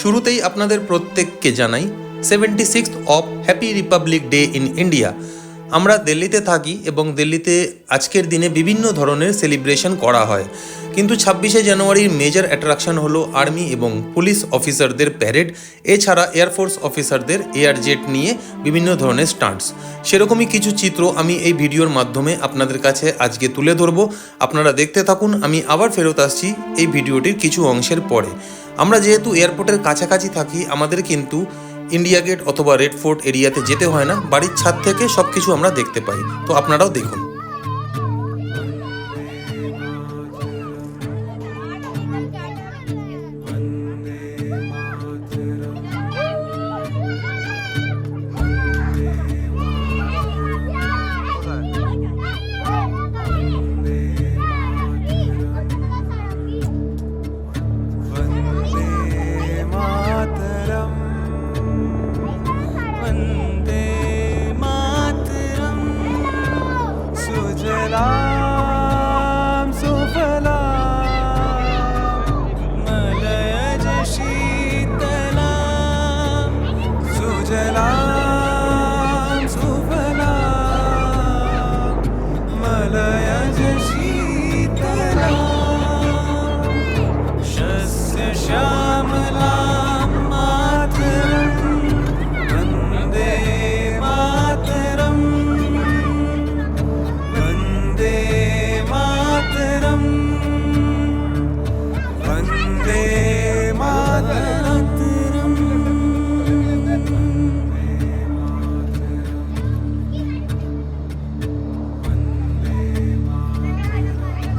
শুরুতেই আপনাদের প্রত্যেককে জানাই seventy six of happy republic day in India আমরা দিল্লিতে থাকি এবং দিল্লিতে আজকের দিনে বিভিন্ন ধরনের সেলিব্রেশন করা হয়। কিন্তু ছাব্বিশে জানুয়ারির মেজর অ্যাট্রাকশন হলো আর্মি এবং পুলিশ অফিসারদের প্যারেড এছাড়া এয়ারফোর্স অফিসারদের এয়ার জেট নিয়ে বিভিন্ন ধরনের স্টান্টস সেরকমই কিছু চিত্র আমি এই ভিডিওর মাধ্যমে আপনাদের কাছে আজকে তুলে ধরবো। আপনারা দেখতে থাকুন, আমি আবার ফেরত আসছি এই ভিডিওটির কিছু অংশের পরে। আমরা যেহেতু এয়ারপোর্টের কাছাকাছি থাকি, আমাদের কিন্তু ইন্ডিয়া গেট অথবা রেড ফোর্ট এরিয়াতে যেতে হয় না। বাড়ির ছাদ থেকে সব কিছু আমরা দেখতে পাই। তো আপনারাও দেখুন।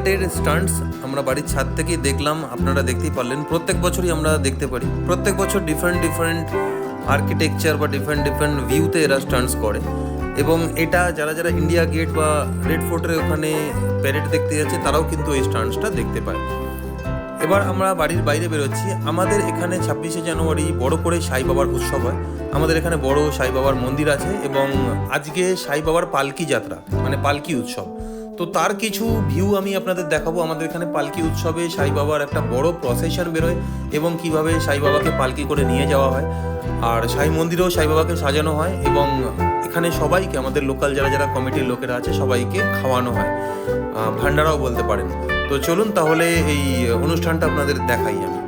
জেটের স্টান্টস আমরা বাড়ির ছাদ থেকেই দেখলাম, আপনারা দেখতেই পারলেন। প্রত্যেক বছরই আমরা দেখতে পারি। প্রত্যেক বছর ডিফারেন্ট ডিফারেন্ট আর্কিটেকচার বা ডিফারেন্ট ডিফারেন্ট ভিউতে এরা স্টান্টস করে। এবং এটা যারা যারা ইন্ডিয়া গেট বা রেড ফোর্টের ওখানে প্যারেড দেখতে যাচ্ছে, তারাও কিন্তু এই স্টান্টসটা দেখতে পায়। এবার আমরা বাড়ির বাইরে বেরোচ্ছি। আমাদের এখানে ছাব্বিশে জানুয়ারি বড় করে সাই বাবার উৎসব হয়। আমাদের এখানে বড় সাই বাবার মন্দির আছে এবং আজকে সাই বাবার পালকি যাত্রা মানে পালকি উৎসব। তো তার কিছু ভিউ আমি আপনাদের দেখাবো। আমাদের এখানে পালকি উৎসবে সাই বাবার একটা বড় প্রসেশন বেরোয় এবং কীভাবে সাই বাবাকে পালকি করে নিয়ে যাওয়া হয়। আর সাই মন্দিরেও সাই বাবাকে সাজানো হয় এবং এখানে সবাইকে, আমাদের লোকাল যারা যারা কমিটির লোকেরা আছে, সবাইকে খাওয়ানো হয়। ভান্ডারাও বলতে পারেন। তো চলুন তাহলে এই অনুষ্ঠানটা আপনাদের দেখাই আমি।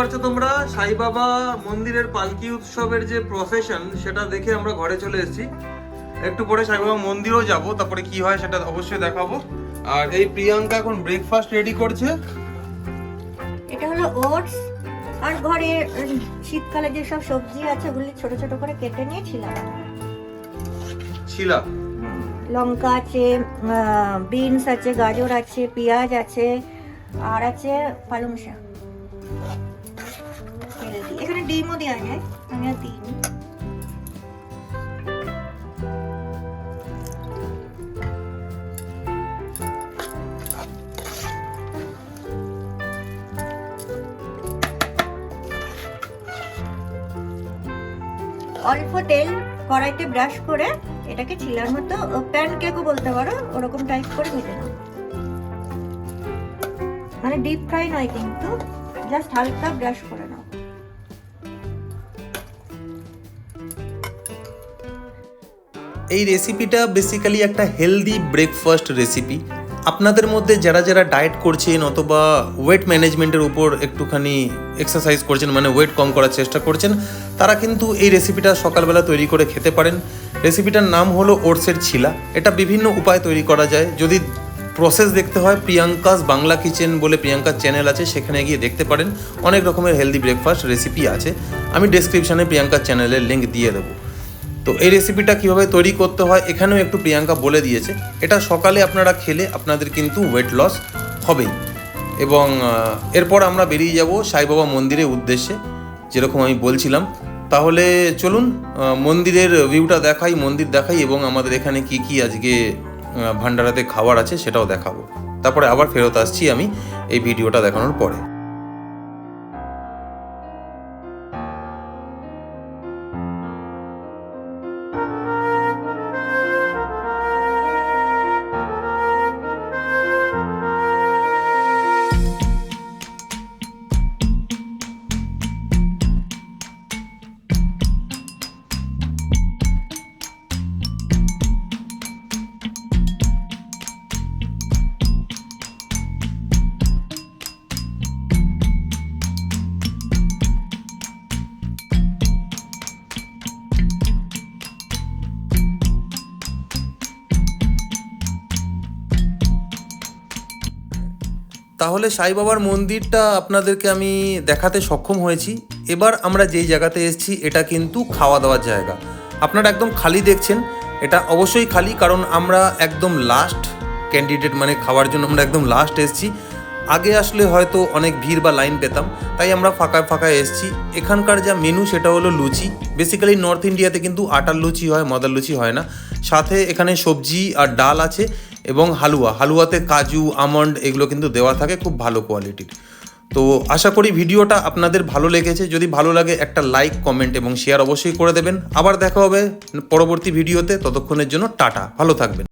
পারছ তোমরা? সাই বাবা মন্দিরের পালকি উৎসবের যে প্রসেশন সেটা দেখে আমরা ঘরে চলে এসেছি। একটু পরে সাই বাবা মন্দিরও যাব তারপরে কি হয় সেটা অবশ্যই দেখাবো। আর এই প্রিয়াঙ্কা এখন ব্রেকফাস্ট রেডি করছে। এটা হলো ওটস আর ঘরে শীতকালে যেসব সবজি আছে ওগুলি ছোট ছোট করে কেটে নিয়েছিলাম শিলা লঙ্কা আছে বিনস আছে গাজর আছে পেঁয়াজ আছে আর আছে পালং শাক। এখানে ডিমও দেওয়া যায়, আমি আর অল্প তেল কড়াইতে ব্রাশ করে এটাকে ছিলার মতো প্যান কেকও বলতে পারো, ওরকম টাইপ করে ভেজে মানে ডিপ ফ্রাই নয় কিন্তু। জাস্ট হালকা ব্রাশ করে নাও। এই রেসিপিটা বেসিক্যালি একটা হেলদি ব্রেকফাস্ট রেসিপি আপনাদের মধ্যে যারা যারা ডায়েট করছেন অথবা ওয়েট ম্যানেজমেন্টের উপর একটুখানি এক্সারসাইজ করছেন মানে ওয়েট কম করার চেষ্টা করছেন, তারা কিন্তু এই রেসিপিটা সকালবেলা তৈরি করে খেতে পারেন। রেসিপিটার নাম হলো ওটসের ছিলা। এটা বিভিন্ন উপায় তৈরি করা যায়। যদি প্রসেস দেখতে হয়। প্রিয়াঙ্কাস বাংলা কিচেন বলে প্রিয়াঙ্কার চ্যানেল আছে, সেখানে গিয়ে দেখতে পারেন। অনেক রকমের হেলদি ব্রেকফাস্ট রেসিপি আছে। আমি ডেসক্রিপশানে প্রিয়াঙ্কার চ্যানেলের লিঙ্ক দিয়ে দেবো। তো এই রেসিপিটা কীভাবে তৈরি করতে হয়, এখানেও একটু প্রিয়াঙ্কা বলে দিয়েছে। এটা সকালে আপনারা খেলে আপনাদের কিন্তু ওয়েট লস হবেই। এবং এরপর আমরা বেরিয়ে যাব সাইবাবা মন্দিরের উদ্দেশ্যে, যেরকম আমি বলছিলাম। তাহলে চলুন মন্দিরের ভিউটা দেখাই, মন্দির দেখাই, এবং আমাদের এখানে কি কি আজকে ভান্ডারাতে খাবার আছে সেটাও দেখাবো। তারপরে আবার ফেরত আসছি আমি এই ভিডিওটা দেখানোর পরে। তাহলে সাই বাবার মন্দিরটা আপনাদেরকে আমি দেখাতে সক্ষম হয়েছি। এবার আমরা যেই জায়গাতে এসেছি, এটা কিন্তু খাওয়া দাওয়ার জায়গা। আপনারা একদম খালি দেখছেন, এটা অবশ্যই খালি কারণ আমরা একদম লাস্ট ক্যান্ডিডেট মানে খাওয়ার জন্য আমরা একদম লাস্ট এসেছি। আগে আসলে হয়তো অনেক ভিড় বা লাইন পেতাম, তাই আমরা ফাঁকা ফাঁকা এসেছি। এখানকার যা মেনু সেটা হলো লুচি। বেসিক্যালি নর্থ ইন্ডিয়াতে কিন্তু আটার লুচি হয়, মদার লুচি হয় না। সাথে এখানে সবজি আর ডাল আছে। এবং হালুয়া। হালুয়াতে কাজু, আমন্ড এগুলো কিন্তু দেওয়া থাকে খুব ভালো কোয়ালিটির তো আশা করি ভিডিওটা আপনাদের ভালো লেগেছে। যদি ভালো লাগে একটা লাইক কমেন্ট এবং শেয়ার অবশ্যই করে দেবেন। আবার দেখা হবে পরবর্তী ভিডিওতে। ততক্ষণের জন্য টাটা। ভালো থাকবেন।